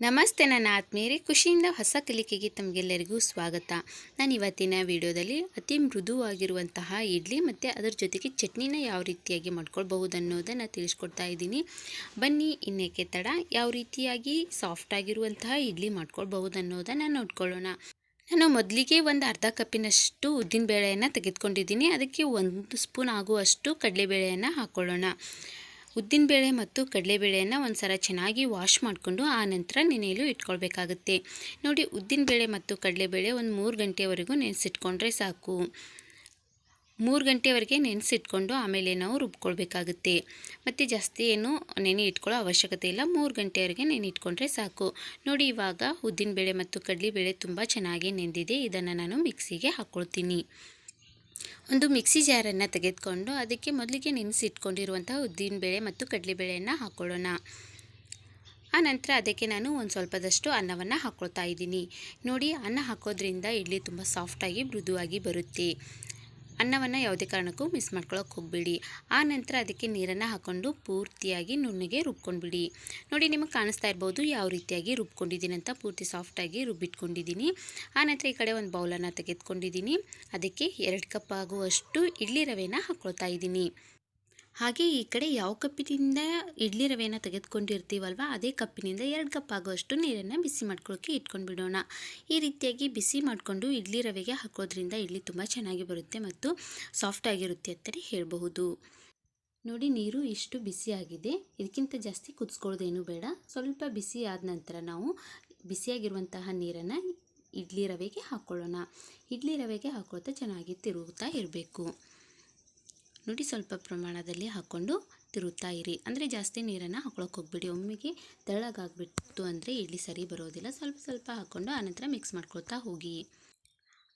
ನಮಸ್ತೆ ನನ್ನ ಆತ್ಮೀಯರೇ, ಖುಷಿಯಿಂದ ಹೊಸ ಕಲಿಕೆಗೆ ತಮಗೆಲ್ಲರಿಗೂ ಸ್ವಾಗತ. ನಾನು ಇವತ್ತಿನ ವಿಡಿಯೋದಲ್ಲಿ ಅತಿ ಮೃದುವಾಗಿರುವಂತಹ ಇಡ್ಲಿ ಮತ್ತು ಅದರ ಜೊತೆಗೆ ಚಟ್ನಿನ ಯಾವ ರೀತಿಯಾಗಿ ಮಾಡ್ಕೊಳ್ಬಹುದು ಅನ್ನೋದನ್ನು ತಿಳಿಸ್ಕೊಡ್ತಾ ಇದ್ದೀನಿ. ಬನ್ನಿ, ಇನ್ನೇಕೆ ತಡ. ಯಾವ ರೀತಿಯಾಗಿ ಸಾಫ್ಟಾಗಿರುವಂತಹ ಇಡ್ಲಿ ಮಾಡ್ಕೊಳ್ಬಹುದು ಅನ್ನೋದನ್ನು ನೋಡ್ಕೊಳ್ಳೋಣ. ನಾನು ಮೊದಲಿಗೆ ಒಂದು ಅರ್ಧ ಕಪ್ಪಿನಷ್ಟು ಉದ್ದಿನಬೇಳೆಯನ್ನು ತೆಗೆದುಕೊಂಡಿದ್ದೀನಿ. ಅದಕ್ಕೆ ಒಂದು ಸ್ಪೂನ್ ಆಗುವಷ್ಟು ಕಡಲೆಬೇಳೆಯನ್ನು ಹಾಕ್ಕೊಳ್ಳೋಣ ಉದ್ದಿನಬೇಳೆ ಮತ್ತು ಕಡಲೆಬೇಳೆಯನ್ನು ಒಂದು ಸಲ ಚೆನ್ನಾಗಿ ವಾಶ್ ಮಾಡಿಕೊಂಡು ಆ ನಂತರ ನೆನೆಯಲು ಇಟ್ಕೊಳ್ಬೇಕಾಗುತ್ತೆ. ನೋಡಿ, ಉದ್ದಿನಬೇಳೆ ಮತ್ತು ಕಡಲೆಬೇಳೆ ಒಂದು ಮೂರು ಗಂಟೆವರೆಗೂ ನೆನೆಸಿಟ್ಕೊಂಡ್ರೆ ಸಾಕು. ಮೂರು ಗಂಟೆವರೆಗೆ ನೆನೆಸಿಟ್ಕೊಂಡು ಆಮೇಲೆ ನಾವು ರುಬ್ಕೊಳ್ಬೇಕಾಗುತ್ತೆ. ಮತ್ತು ಜಾಸ್ತಿ ಏನು ನೆನೆ ಇಟ್ಕೊಳ್ಳೋ ಅವಶ್ಯಕತೆ ಇಲ್ಲ. ಮೂರು ಗಂಟೆವರೆಗೆ ನೆನೆ ಇಟ್ಕೊಂಡ್ರೆ ಸಾಕು. ನೋಡಿ, ಇವಾಗ ಉದ್ದಿನಬೇಳೆ ಮತ್ತು ಕಡಲೆಬೇಳೆ ತುಂಬ ಚೆನ್ನಾಗಿ ನೆಂದಿದೆ. ಇದನ್ನು ನಾನು ಮಿಕ್ಸಿಗೆ ಹಾಕ್ಕೊಳ್ತೀನಿ ಒಂದು ಮಿಕ್ಸಿ ಜಾರನ್ನು ತೆಗೆದುಕೊಂಡು ಅದಕ್ಕೆ ಮೊದಲಿಗೆ ನೆನೆಸಿಟ್ಕೊಂಡಿರುವಂತಹ ಉದ್ದಿನಬೇಳೆ ಮತ್ತು ಕಡಲೆಬೇಳೆಯನ್ನು ಹಾಕ್ಕೊಳ್ಳೋಣ ಆನಂತರ ನಂತರ ಅದಕ್ಕೆ ನಾನು ಒಂದು ಸ್ವಲ್ಪದಷ್ಟು ಅನ್ನವನ್ನು ಹಾಕ್ಕೊಳ್ತಾ ಇದ್ದೀನಿ. ನೋಡಿ, ಅನ್ನ ಹಾಕೋದ್ರಿಂದ ಇಡ್ಲಿ ತುಂಬ ಸಾಫ್ಟಾಗಿ ಮೃದುವಾಗಿ ಬರುತ್ತೆ. ಅನ್ನವನ್ನು ಯಾವುದೇ ಕಾರಣಕ್ಕೂ ಮಿಸ್ ಮಾಡ್ಕೊಳ್ಳೋಕೆ ಹೋಗ್ಬೇಡಿ. ಆ ನಂತರ ಅದಕ್ಕೆ ನೀರನ್ನು ಹಾಕ್ಕೊಂಡು ಪೂರ್ತಿಯಾಗಿ ನುಣ್ಣಗೆ ರುಬ್ಕೊಂಡ್ಬಿಡಿ. ನೋಡಿ, ನಿಮಗೆ ಕಾಣಿಸ್ತಾ ಇರ್ಬೋದು ಯಾವ ರೀತಿಯಾಗಿ ರುಬ್ಕೊಂಡಿದ್ದೀನಿ ಅಂತ. ಪೂರ್ತಿ ಸಾಫ್ಟಾಗಿ ರುಬ್ಬಿಟ್ಕೊಂಡಿದ್ದೀನಿ. ಆ ನಂತರ ಈ ಕಡೆ ಒಂದು ಬೌಲನ್ನು ತೆಗೆದುಕೊಂಡಿದ್ದೀನಿ. ಅದಕ್ಕೆ ಎರಡು ಕಪ್ ಆಗುವಷ್ಟು ಇಡ್ಲಿ ರವೆನ ಹಾಕ್ಕೊಳ್ತಾ ಇದ್ದೀನಿ. ಹಾಗೆ ಈ ಕಡೆ ಯಾವ ಕಪ್ಪಿನಿಂದ ಇಡ್ಲಿ ರವೆಯನ್ನು ತೆಗೆದುಕೊಂಡಿರ್ತೀವಲ್ವ, ಅದೇ ಕಪ್ಪಿನಿಂದ ಎರಡು ಕಪ್ ಆಗುವಷ್ಟು ನೀರನ್ನು ಬಿಸಿ ಮಾಡ್ಕೊಳ್ಳೋಕೆ ಇಟ್ಕೊಂಡು ಬಿಡೋಣ. ಈ ರೀತಿಯಾಗಿ ಬಿಸಿ ಮಾಡಿಕೊಂಡು ಇಡ್ಲಿ ರವೆಗೆ ಹಾಕೋದ್ರಿಂದ ಇಡ್ಲಿ ತುಂಬ ಚೆನ್ನಾಗಿ ಬರುತ್ತೆ ಮತ್ತು ಸಾಫ್ಟಾಗಿರುತ್ತೆ ಅಂತಲೇ ಹೇಳಬಹುದು. ನೋಡಿ, ನೀರು ಇಷ್ಟು ಬಿಸಿಯಾಗಿದೆ ಇದಕ್ಕಿಂತ ಜಾಸ್ತಿ ಕುದಿಸ್ಕೊಳ್ಳೋದೇನು ಬೇಡ. ಸ್ವಲ್ಪ ಬಿಸಿ ಆದ ನಂತರ ನಾವು ಬಿಸಿಯಾಗಿರುವಂತಹ ನೀರನ್ನು ಇಡ್ಲಿ ರವೆಗೆ ಹಾಕ್ಕೊಳ್ಳೋಣ ಇಡ್ಲಿ ರವೆಗೆ ಹಾಕೊಳ್ತಾ ಚೆನ್ನಾಗಿ ತಿರುಗುತ್ತಾ ಇರಬೇಕು. ನೋಡಿ ಸ್ವಲ್ಪ ಪ್ರಮಾಣದಲ್ಲಿ ಹಾಕ್ಕೊಂಡು ತಿರುತ್ತಾ ಇರಿ. ಅಂದರೆ ಜಾಸ್ತಿ ನೀರನ್ನು ಹಾಕೊಳಕ್ಕೆ ಹೋಗ್ಬಿಡಿ. ಒಮ್ಮೆಗೆ ತೆಳ್ಳಗಾಗ್ಬಿಟ್ಟು ಅಂದರೆ ಇಡ್ಲಿ ಸರಿ ಬರೋದಿಲ್ಲ. ಸ್ವಲ್ಪ ಸ್ವಲ್ಪ ಹಾಕ್ಕೊಂಡು ಆನಂತರ ಮಿಕ್ಸ್ ಮಾಡ್ಕೊಳ್ತಾ ಹೋಗಿ.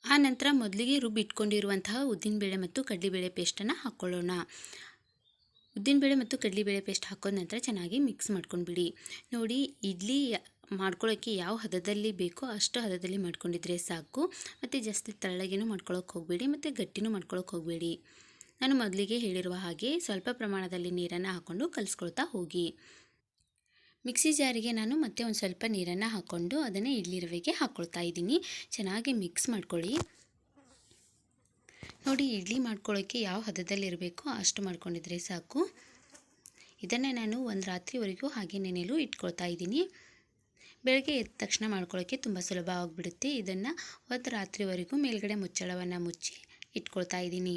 ಆನಂತರ ನಂತರ ಮೊದಲಿಗೆ ರುಬ್ಬಿಟ್ಕೊಂಡಿರುವಂತಹ ಉದ್ದಿನಬೇಳೆ ಮತ್ತು ಕಡಲೆಬೇಳೆ ಪೇಸ್ಟನ್ನು ಹಾಕ್ಕೊಳ್ಳೋಣ ಉದ್ದಿನಬೇಳೆ ಮತ್ತು ಕಡಲೆಬೇಳೆ ಪೇಸ್ಟ್ ಹಾಕೋದ ನಂತರ ಚೆನ್ನಾಗಿ ಮಿಕ್ಸ್ ಮಾಡ್ಕೊಂಡ್ಬಿಡಿ. ನೋಡಿ, ಇಡ್ಲಿ ಮಾಡ್ಕೊಳ್ಳೋಕ್ಕೆ ಯಾವ ಹದದಲ್ಲಿ ಬೇಕೋ ಅಷ್ಟು ಹದದಲ್ಲಿ ಮಾಡ್ಕೊಂಡಿದ್ರೆ ಸಾಕು. ಮತ್ತು ಜಾಸ್ತಿ ತೆಳ್ಳಗೇನು ಮಾಡ್ಕೊಳಕ್ಕೆ ಹೋಗಬೇಡಿ. ಮತ್ತು ಗಟ್ಟಿನೂ ಮಾಡ್ಕೊಳಕ್ಕೆ ಹೋಗಬೇಡಿ. ನಾನು ಮೊದಲಿಗೆ ಹೇಳಿರುವ ಹಾಗೆ ಸ್ವಲ್ಪ ಪ್ರಮಾಣದಲ್ಲಿ ನೀರನ್ನು ಹಾಕ್ಕೊಂಡು ಕಲಿಸ್ಕೊಳ್ತಾ ಹೋಗಿ. ಮಿಕ್ಸಿ ಜಾರಿಗೆ ನಾನು ಮತ್ತೆ ಒಂದು ಸ್ವಲ್ಪ ನೀರನ್ನು ಹಾಕ್ಕೊಂಡು ಅದನ್ನು ಇಡ್ಲಿ ರವೆಗೆ ಹಾಕ್ಕೊಳ್ತಾ ಇದ್ದೀನಿ. ಚೆನ್ನಾಗಿ ಮಿಕ್ಸ್ ಮಾಡ್ಕೊಳ್ಳಿ. ನೋಡಿ, ಇಡ್ಲಿ ಮಾಡ್ಕೊಳ್ಳೋಕ್ಕೆ ಯಾವ ಹದದಲ್ಲಿರಬೇಕೋ ಅಷ್ಟು ಮಾಡ್ಕೊಂಡಿದ್ರೆ ಸಾಕು. ಇದನ್ನು ನಾನು ಒಂದು ರಾತ್ರಿವರೆಗೂ ಹಾಗೆ ನೆನೆಯಲು ಇಟ್ಕೊಳ್ತಾ ಇದ್ದೀನಿ. ಬೆಳಗ್ಗೆ ಎದ್ದ ತಕ್ಷಣ ಮಾಡ್ಕೊಳ್ಳೋಕ್ಕೆ ತುಂಬ ಸುಲಭ ಆಗಿಬಿಡುತ್ತೆ. ಇದನ್ನು ಒಂದು ರಾತ್ರಿವರೆಗೂ ಮೇಲ್ಗಡೆ ಮುಚ್ಚಳವನ್ನು ಮುಚ್ಚಿ ಇಟ್ಕೊಳ್ತಾ ಇದ್ದೀನಿ.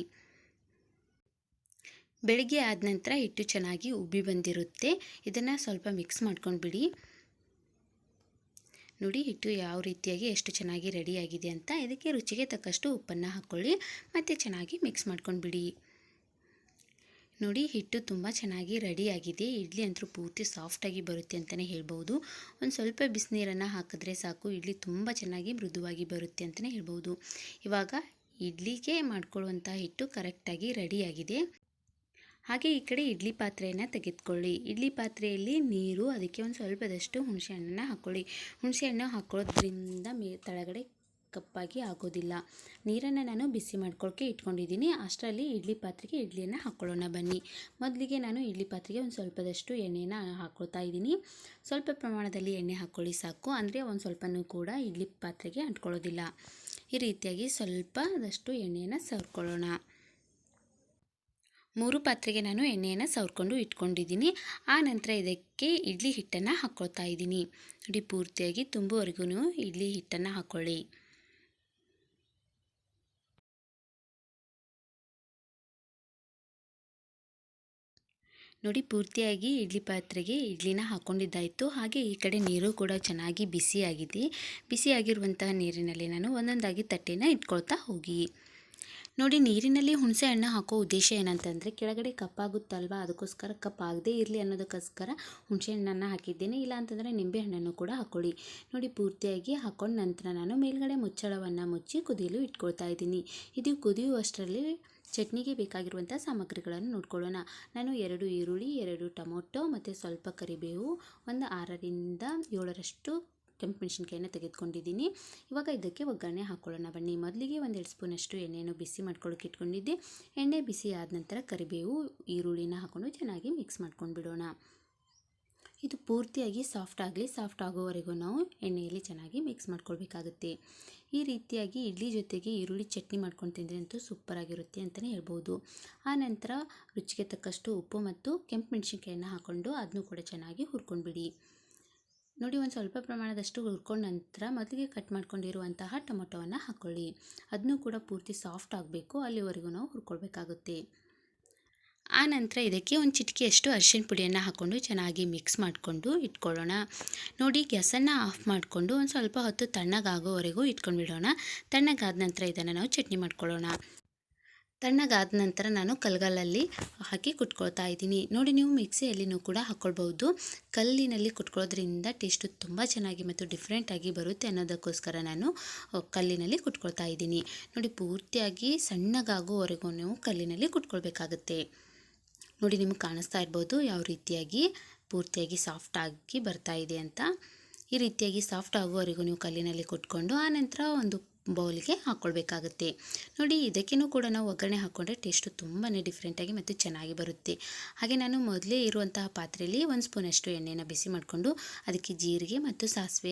ಬೆಳಗ್ಗೆ ಆದ ನಂತರ ಹಿಟ್ಟು ಚೆನ್ನಾಗಿ ಉಬ್ಬಿ ಬಂದಿರುತ್ತೆ. ಇದನ್ನು ಸ್ವಲ್ಪ ಮಿಕ್ಸ್ ಮಾಡ್ಕೊಂಡು ಬಿಡಿ. ನೋಡಿ ಹಿಟ್ಟು ಯಾವ ರೀತಿಯಾಗಿ ಎಷ್ಟು ಚೆನ್ನಾಗಿ ರೆಡಿಯಾಗಿದೆ ಅಂತ. ಇದಕ್ಕೆ ರುಚಿಗೆ ತಕ್ಕಷ್ಟು ಉಪ್ಪನ್ನು ಹಾಕ್ಕೊಳ್ಳಿ ಮತ್ತು ಚೆನ್ನಾಗಿ ಮಿಕ್ಸ್ ಮಾಡ್ಕೊಂಡು ಬಿಡಿ. ನೋಡಿ ಹಿಟ್ಟು ತುಂಬ ಚೆನ್ನಾಗಿ ರೆಡಿಯಾಗಿದೆ ಇಡ್ಲಿ ಅಂತೂ ಪೂರ್ತಿ ಸಾಫ್ಟಾಗಿ ಬರುತ್ತೆ ಅಂತಲೇ ಹೇಳ್ಬೋದು. ಒಂದು ಸ್ವಲ್ಪ ಬಿಸಿನೀರನ್ನು ಹಾಕಿದ್ರೆ ಸಾಕು. ಇಡ್ಲಿ ತುಂಬ ಚೆನ್ನಾಗಿ ಮೃದುವಾಗಿ ಬರುತ್ತೆ ಅಂತಲೇ ಹೇಳ್ಬೋದು. ಇವಾಗ ಇಡ್ಲಿಗೆ ಮಾಡ್ಕೊಳ್ಳುವಂಥ ಹಿಟ್ಟು ಕರೆಕ್ಟಾಗಿ ರೆಡಿಯಾಗಿದೆ ಹಾಗೆ ಈ ಕಡೆ ಇಡ್ಲಿ ಪಾತ್ರೆಯನ್ನು ತೆಗೆದುಕೊಳ್ಳಿ. ಇಡ್ಲಿ ಪಾತ್ರೆಯಲ್ಲಿ ನೀರು, ಅದಕ್ಕೆ ಒಂದು ಸ್ವಲ್ಪದಷ್ಟು ಹುಣಸೆಹಣ್ಣನ್ನು ಹಾಕ್ಕೊಳ್ಳಿ ಹುಣಸೆಹಣ್ಣು ಹಾಕೊಳ್ಳೋದ್ರಿಂದ ಮೇ, ತಳಗಡೆ ಕಪ್ಪಾಗಿ ಆಗೋದಿಲ್ಲ. ನೀರನ್ನು ನಾನು ಬಿಸಿ ಮಾಡ್ಕೊಳ್ಳೋಕ್ಕೆ ಇಟ್ಕೊಂಡಿದ್ದೀನಿ. ಅಷ್ಟರಲ್ಲಿ ಇಡ್ಲಿ ಪಾತ್ರೆಗೆ ಇಡ್ಲಿಯನ್ನು ಹಾಕ್ಕೊಳ್ಳೋಣ ಬನ್ನಿ. ಮೊದಲಿಗೆ ನಾನು ಇಡ್ಲಿ ಪಾತ್ರೆಗೆ ಒಂದು ಸ್ವಲ್ಪದಷ್ಟು ಎಣ್ಣೆಯನ್ನು ಹಾಕ್ಕೊಳ್ತಾ ಇದ್ದೀನಿ. ಸ್ವಲ್ಪ ಪ್ರಮಾಣದಲ್ಲಿ ಎಣ್ಣೆ ಹಾಕ್ಕೊಳ್ಳಿ ಸಾಕು. ಅಂದರೆ ಒಂದು ಸ್ವಲ್ಪನೂ ಕೂಡ ಇಡ್ಲಿ ಪಾತ್ರೆಗೆ ಅಂಟ್ಕೊಳ್ಳೋದಿಲ್ಲ. ಈ ರೀತಿಯಾಗಿ ಸ್ವಲ್ಪದಷ್ಟು ಎಣ್ಣೆಯನ್ನು ಸರ್ಕೊಳ್ಳೋಣ. ಮೂರು ಪಾತ್ರೆಗೆ ನಾನು ಎಣ್ಣೆಯನ್ನು ಸವರ್ಕೊಂಡು ಇಟ್ಕೊಂಡಿದ್ದೀನಿ. ಆ ನಂತರ ಇದಕ್ಕೆ ಇಡ್ಲಿ ಹಿಟ್ಟನ್ನು ಹಾಕ್ಕೊಳ್ತಾ ಇದ್ದೀನಿ. ನೋಡಿ ಪೂರ್ತಿಯಾಗಿ ತುಂಬುವರೆಗೂ ಇಡ್ಲಿ ಹಿಟ್ಟನ್ನು ಹಾಕ್ಕೊಳ್ಳಿ ನೋಡಿ, ಪೂರ್ತಿಯಾಗಿ ಇಡ್ಲಿ ಪಾತ್ರೆಗೆ ಇಡ್ಲಿನ ಹಾಕ್ಕೊಂಡಿದ್ದಾಯಿತು ಹಾಗೆ ಈ ಕಡೆ ನೀರು ಕೂಡ ಚೆನ್ನಾಗಿ ಬಿಸಿಯಾಗಿದೆ. ಬಿಸಿಯಾಗಿರುವಂತಹ ನೀರಿನಲ್ಲಿ ನಾನು ಒಂದೊಂದಾಗಿ ತಟ್ಟೆನ ಇಟ್ಕೊಳ್ತಾ ಹೋಗಿ. ನೋಡಿ, ನೀರಿನಲ್ಲಿ ಹುಣಸೆ ಹಣ್ಣು ಹಾಕೋ ಉದ್ದೇಶ ಏನಂತಂದರೆ, ಕೆಳಗಡೆ ಕಪ್ಪಾಗುತ್ತಲ್ವ? ಅದಕ್ಕೋಸ್ಕರ ಕಪ್ ಇರಲಿ ಅನ್ನೋದಕ್ಕೋಸ್ಕರ ಹುಣಸೆ ಹಣ್ಣನ್ನು ಹಾಕಿದ್ದೇನೆ. ಇಲ್ಲ ಅಂತಂದರೆ ನಿಂಬೆ ಹಣ್ಣನ್ನು ಕೂಡ ಹಾಕ್ಕೊಳ್ಳಿ ನೋಡಿ, ಪೂರ್ತಿಯಾಗಿ ಹಾಕ್ಕೊಂಡು ನಂತರ ನಾನು ಮೇಲ್ಗಡೆ ಮುಚ್ಚಳವನ್ನು ಮುಚ್ಚಿ ಕುದಿಯಲು ಇಟ್ಕೊಳ್ತಾ ಇದ್ದೀನಿ. ಇದು ಕುದಿಯುವಷ್ಟರಲ್ಲಿ ಚಟ್ನಿಗೆ ಬೇಕಾಗಿರುವಂಥ ಸಾಮಗ್ರಿಗಳನ್ನು ನೋಡ್ಕೊಳ್ಳೋಣ. ನಾನು ಎರಡು ಈರುಳ್ಳಿ, ಎರಡು ಟೊಮೊಟೊ ಮತ್ತು ಸ್ವಲ್ಪ ಕರಿಬೇವು, ಒಂದು ಆರರಿಂದ ಏಳರಷ್ಟು ಕೆಂಪು ಮೆಣಸಿನ್ಕಾಯಿನ ತೆಗೆದುಕೊಂಡಿದ್ದೀನಿ. ಇವಾಗ ಇದಕ್ಕೆ ಒಗ್ಗರಣೆ ಹಾಕ್ಕೊಳ್ಳೋಣ ಬನ್ನಿ, ಮೊದಲಿಗೆ ಒಂದೆರಡು ಸ್ಪೂನಷ್ಟು ಎಣ್ಣೆಯನ್ನು ಬಿಸಿ ಮಾಡ್ಕೊಳ್ಳೋಕೆ ಇಟ್ಕೊಂಡಿದ್ದೆ. ಎಣ್ಣೆ ಬಿಸಿ ಆದ ನಂತರ ಕರಿಬೇವು, ಈರುಳ್ಳಿನ ಹಾಕ್ಕೊಂಡು ಚೆನ್ನಾಗಿ ಮಿಕ್ಸ್ ಮಾಡ್ಕೊಂಡು ಬಿಡೋಣ ಇದು ಪೂರ್ತಿಯಾಗಿ ಸಾಫ್ಟ್ ಆಗಲಿ, ಸಾಫ್ಟ್ ಆಗೋವರೆಗೂ ನಾವು ಎಣ್ಣೆಯಲ್ಲಿ ಚೆನ್ನಾಗಿ ಮಿಕ್ಸ್ ಮಾಡ್ಕೊಳ್ಬೇಕಾಗುತ್ತೆ. ಈ ರೀತಿಯಾಗಿ ಇಡ್ಲಿ ಜೊತೆಗೆ ಈರುಳ್ಳಿ ಚಟ್ನಿ ಮಾಡ್ಕೊಂಡು ತಿಂದರೆ ಅಂತೂ ಸೂಪರಾಗಿರುತ್ತೆ ಅಂತಲೇ ಹೇಳ್ಬೋದು. ಆ ನಂತರ ರುಚಿಗೆ ತಕ್ಕಷ್ಟು ಉಪ್ಪು ಮತ್ತು ಕೆಂಪು ಮೆಣಸಿನಕಾಯಿಯನ್ನು ಹಾಕ್ಕೊಂಡು ಅದನ್ನು ಕೂಡ ಚೆನ್ನಾಗಿ ಹುರ್ಕೊಂಡ್ಬಿಡಿ. ನೋಡಿ, ಒಂದು ಸ್ವಲ್ಪ ಪ್ರಮಾಣದಷ್ಟು ಹುರ್ಕೊಂಡ ನಂತರ ಮೊದಲಿಗೆ ಕಟ್ ಮಾಡ್ಕೊಂಡಿರುವಂತಹ ಟೊಮೊಟೊವನ್ನು ಹಾಕ್ಕೊಳ್ಳಿ ಅದನ್ನು ಕೂಡ ಪೂರ್ತಿ ಸಾಫ್ಟ್ ಆಗಬೇಕು, ಅಲ್ಲಿವರೆಗೂ ನಾವು ಹುರ್ಕೊಳ್ಬೇಕಾಗುತ್ತೆ. ಆ ನಂತರ ಇದಕ್ಕೆ ಒಂದು ಚಿಟಿಕೆಯಷ್ಟು ಅರಿಶಿಣ ಪುಡಿಯನ್ನು ಹಾಕ್ಕೊಂಡು ಚೆನ್ನಾಗಿ ಮಿಕ್ಸ್ ಮಾಡಿಕೊಂಡು ಇಟ್ಕೊಳ್ಳೋಣ. ನೋಡಿ, ಗ್ಯಾಸನ್ನು ಆಫ್ ಮಾಡಿಕೊಂಡು ಒಂದು ಸ್ವಲ್ಪ ಹೊತ್ತು ತಣ್ಣಗಾಗೋವರೆಗೂ ಇಟ್ಕೊಂಡು ಬಿಡೋಣ ತಣ್ಣಗಾದ ನಂತರ ಇದನ್ನು ನಾವು ಚಟ್ನಿ ಮಾಡ್ಕೊಳ್ಳೋಣ. ತಣ್ಣಗಾದ ನಂತರ ನಾನು ಕಲ್ಗಲ್ಲಲ್ಲಿ ಹಾಕಿ ಕುಟ್ಕೊಳ್ತಾ ಇದ್ದೀನಿ. ನೋಡಿ, ನೀವು ಮಿಕ್ಸಿಯಲ್ಲಿನೂ ಕೂಡ ಹಾಕ್ಕೊಳ್ಬೋದು ಕಲ್ಲಿನಲ್ಲಿ ಕುಟ್ಕೊಳ್ಳೋದ್ರಿಂದ ಟೇಸ್ಟು ತುಂಬ ಚೆನ್ನಾಗಿ ಮತ್ತು ಡಿಫ್ರೆಂಟಾಗಿ ಬರುತ್ತೆ ಅನ್ನೋದಕ್ಕೋಸ್ಕರ ನಾನು ಕಲ್ಲಿನಲ್ಲಿ ಕುಟ್ಕೊಳ್ತಾ ಇದ್ದೀನಿ. ನೋಡಿ, ಪೂರ್ತಿಯಾಗಿ ಸಣ್ಣಗಾಗೋವರೆಗೂ ನೀವು ಕಲ್ಲಿನಲ್ಲಿ ಕುಟ್ಕೊಳ್ಬೇಕಾಗುತ್ತೆ. ನೋಡಿ, ನಿಮಗೆ ಕಾಣಿಸ್ತಾ ಇರ್ಬೋದು ಯಾವ ರೀತಿಯಾಗಿ ಪೂರ್ತಿಯಾಗಿ ಸಾಫ್ಟ್ ಆಗಿ ಬರ್ತಾ ಇದೆ ಅಂತ. ಈ ರೀತಿಯಾಗಿ ಸಾಫ್ಟ್ ಆಗುವವರೆಗೂ ನೀವು ಕಲ್ಲಿನಲ್ಲಿ ಕುಟ್ಕೊಂಡು, ಆನಂತರ ಒಂದು ಬೌಲ್ಗೆ ಹಾಕ್ಕೊಳ್ಬೇಕಾಗುತ್ತೆ ನೋಡಿ ಇದಕ್ಕೇನೂ ಕೂಡ ನಾವು ಒಗ್ಗರಣೆ ಹಾಕ್ಕೊಂಡ್ರೆ ಟೇಸ್ಟು ತುಂಬಾ ಡಿಫ್ರೆಂಟಾಗಿ ಮತ್ತು ಚೆನ್ನಾಗಿ ಬರುತ್ತೆ. ಹಾಗೆ ನಾನು ಮೊದಲೇ ಇರುವಂತಹ ಪಾತ್ರೆಯಲ್ಲಿ ಒಂದು ಸ್ಪೂನಷ್ಟು ಎಣ್ಣೆನ ಬಿಸಿ ಮಾಡಿಕೊಂಡು ಅದಕ್ಕೆ ಜೀರಿಗೆ ಮತ್ತು ಸಾಸಿವೆ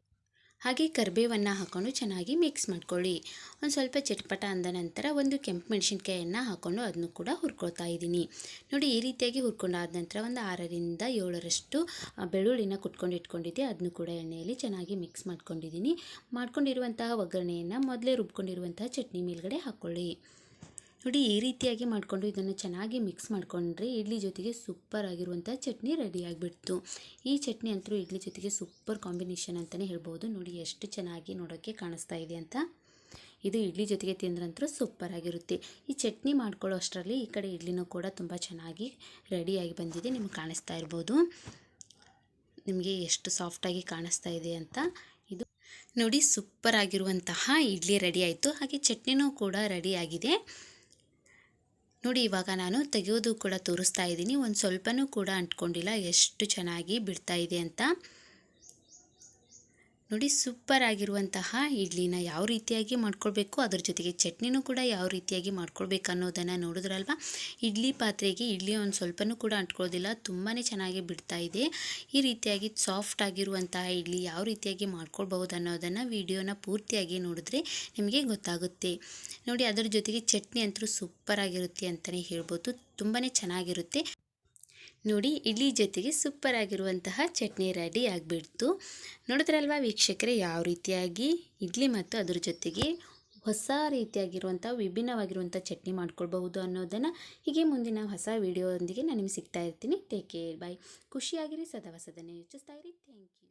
ಹಾಗೆ ಕರಿಬೇವನ್ನು ಹಾಕ್ಕೊಂಡು ಚೆನ್ನಾಗಿ ಮಿಕ್ಸ್ ಮಾಡ್ಕೊಳ್ಳಿ. ಒಂದು ಸ್ವಲ್ಪ ಚಟ್ಪಟ ಅಂದ ನಂತರ ಒಂದು ಕೆಂಪು ಮೆಣಸಿನ್ಕಾಯನ್ನು ಹಾಕ್ಕೊಂಡು ಅದನ್ನು ಕೂಡ ಹುರ್ಕೊಳ್ತಾ ಇದ್ದೀನಿ. ನೋಡಿ, ಈ ರೀತಿಯಾಗಿ ಹುರ್ಕೊಂಡಾದ ನಂತರ ಒಂದು ಆರರಿಂದ ಏಳರಷ್ಟು ಬೆಳ್ಳುಳ್ಳಿನ ಕುಟ್ಕೊಂಡು ಇಟ್ಕೊಂಡಿದ್ದೆ. ಅದನ್ನು ಕೂಡ ಎಣ್ಣೆಯಲ್ಲಿ ಚೆನ್ನಾಗಿ ಮಿಕ್ಸ್ ಮಾಡ್ಕೊಂಡಿದ್ದೀನಿ. ಮಾಡ್ಕೊಂಡಿರುವಂತಹ ಒಗ್ಗರಣೆಯನ್ನು ಮೊದಲೇ ರುಬ್ಕೊಂಡಿರುವಂತಹ ಚಟ್ನಿ ಮೇಲ್ಗಡೆ ಹಾಕ್ಕೊಳ್ಳಿ ನೋಡಿ ಈ ರೀತಿಯಾಗಿ ಮಾಡಿಕೊಂಡು ಇದನ್ನು ಚೆನ್ನಾಗಿ ಮಿಕ್ಸ್ ಮಾಡಿಕೊಂಡ್ರೆ ಇಡ್ಲಿ ಜೊತೆಗೆ ಸೂಪರ್ ಆಗಿರುವಂಥ ಚಟ್ನಿ ರೆಡಿ ಆಗಿಬಿಡ್ತು. ಈ ಚಟ್ನಿ ಅಂತೂ ಇಡ್ಲಿ ಜೊತೆಗೆ ಸೂಪರ್ ಕಾಂಬಿನೇಷನ್ ಅಂತಲೇ ಹೇಳ್ಬೋದು. ನೋಡಿ ಎಷ್ಟು ಚೆನ್ನಾಗಿ ನೋಡೋಕ್ಕೆ ಕಾಣಿಸ್ತಾ ಇದೆ ಅಂತ. ಇದು ಇಡ್ಲಿ ಜೊತೆಗೆ ತಿಂದ್ರಂತೂ ಸೂಪರ್ ಆಗಿರುತ್ತೆ. ಈ ಚಟ್ನಿ ಮಾಡ್ಕೊಳ್ಳೋ ಅಷ್ಟರಲ್ಲಿ ಈ ಕಡೆ ಇಡ್ಲಿನೂ ಕೂಡ ತುಂಬ ಚೆನ್ನಾಗಿ ರೆಡಿಯಾಗಿ ಬಂದಿದೆ. ನಿಮ್ಗೆ ಕಾಣಿಸ್ತಾ ಇರ್ಬೋದು. ನಿಮಗೆ ಎಷ್ಟು ಸಾಫ್ಟಾಗಿ ಕಾಣಿಸ್ತಾ ಇದೆ ಅಂತ. ಇದು ನೋಡಿ ಸೂಪರ್ ಆಗಿರುವಂತಹ ಇಡ್ಲಿ ರೆಡಿ ಆಯಿತು. ಹಾಗೆ ಚಟ್ನಿನೂ ಕೂಡ ರೆಡಿ ಆಗಿದೆ. ನೋಡಿ, ಇವಾಗ ನಾನು ತೆಗೆಯೋದು ಕೂಡ ತೋರಿಸ್ತಾ ಇದ್ದೀನಿ. ಒಂದು ಸ್ವಲ್ಪನೂ ಕೂಡ ಅಂಟ್ಕೊಂಡಿಲ್ಲ. ಎಷ್ಟು ಚೆನ್ನಾಗಿ ಬಿಡ್ತಾ ಇದೆ ಅಂತ. ನೋಡಿ ಸೂಪರ್ ಆಗಿರುವಂತಹ ಇಡ್ಲಿನ ಯಾವ ರೀತಿಯಾಗಿ ಮಾಡ್ಕೊಳ್ಬೇಕು, ಅದ್ರ ಜೊತೆಗೆ ಚಟ್ನಿನೂ ಕೂಡ ಯಾವ ರೀತಿಯಾಗಿ ಮಾಡ್ಕೊಳ್ಬೇಕು ಅನ್ನೋದನ್ನು ನೋಡಿದ್ರಲ್ವ? ಇಡ್ಲಿ ಪಾತ್ರೆಗೆ ಇಡ್ಲಿ ಒಂದು ಸ್ವಲ್ಪನೂ ಕೂಡ ಅಂಟ್ಕೊಳ್ಳೋದಿಲ್ಲ ತುಂಬಾ ಚೆನ್ನಾಗಿ ಬಿಡ್ತಾ ಇದೆ. ಈ ರೀತಿಯಾಗಿ ಸಾಫ್ಟ್ ಆಗಿರುವಂತಹ ಇಡ್ಲಿ ಯಾವ ರೀತಿಯಾಗಿ ಮಾಡ್ಕೊಳ್ಬಹುದು ಅನ್ನೋದನ್ನು ವಿಡಿಯೋನ ಪೂರ್ತಿಯಾಗಿ ನೋಡಿದ್ರೆ ನಿಮಗೆ ಗೊತ್ತಾಗುತ್ತೆ. ನೋಡಿ, ಅದರ ಜೊತೆಗೆ ಚಟ್ನಿ ಅಂತೂ ಸೂಪರ್ ಆಗಿರುತ್ತೆ ಅಂತಲೇ ಹೇಳ್ಬೋದು ತುಂಬಾ ಚೆನ್ನಾಗಿರುತ್ತೆ. ನೋಡಿ, ಇಡ್ಲಿ ಜೊತೆಗೆ ಸೂಪರ್ ಆಗಿರುವಂತಹ ಚಟ್ನಿ ರೆಡಿ ಆಗಿಬಿಡ್ತು. ನೋಡಿದ್ರಲ್ವಾ ವೀಕ್ಷಕರೇ, ಯಾವ ರೀತಿಯಾಗಿ ಇಡ್ಲಿ ಮತ್ತು ಅದ್ರ ಜೊತೆಗೆ ಹೊಸ ರೀತಿಯಾಗಿರುವಂಥ ವಿಭಿನ್ನವಾಗಿರುವಂಥ ಚಟ್ನಿ ಮಾಡ್ಕೊಳ್ಬಹುದು ಅನ್ನೋದನ್ನು ಹೀಗೆ ಮುಂದಿನ ಹೊಸ ವಿಡಿಯೋದೊಂದಿಗೆ ನಾನು ನಿಮ್ಗೆ ಸಿಗ್ತಾ ಇರ್ತೀನಿ. ಟೇಕ್ ಕೇರ್ ಬಾಯ್ ಖುಷಿಯಾಗಿರಿ, ಸದಾ ಹೊಸದನ್ನೇ ಯೋಚಿಸ್ತಾ ಇರಿ. Thank you